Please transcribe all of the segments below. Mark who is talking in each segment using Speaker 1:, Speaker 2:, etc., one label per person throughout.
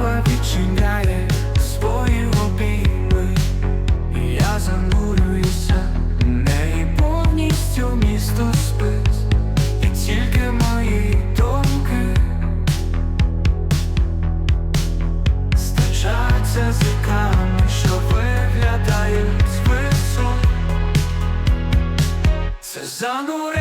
Speaker 1: Слава свої обійми, я занурююся, в неї повністю місто спить, і тільки мої думки стачаться зиками, що виглядають з. Це занурення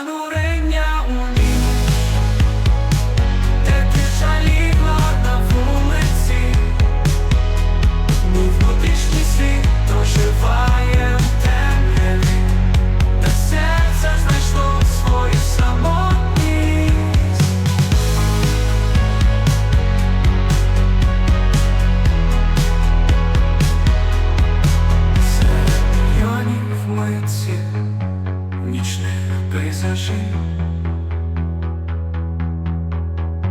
Speaker 1: I know. я жив,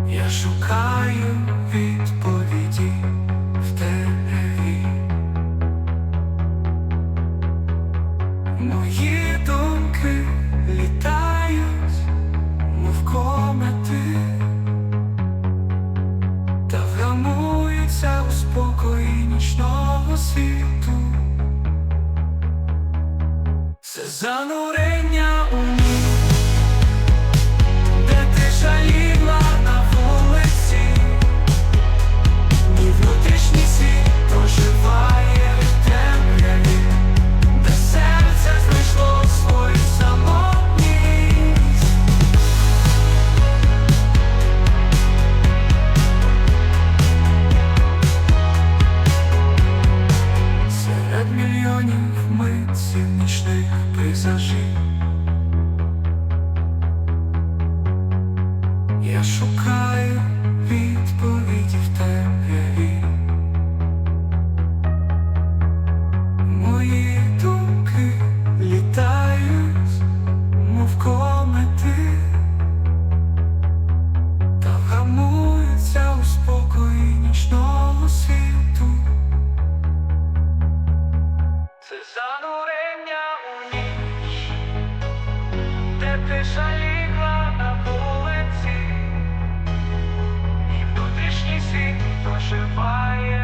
Speaker 1: я шукаю відповіді в тебе. Мої думки літають, мов комети, та вгамуються у спокої нічного світу. Це занурення у пейзажі. тиша лігла на вулиці, і внутрішній світ проживає.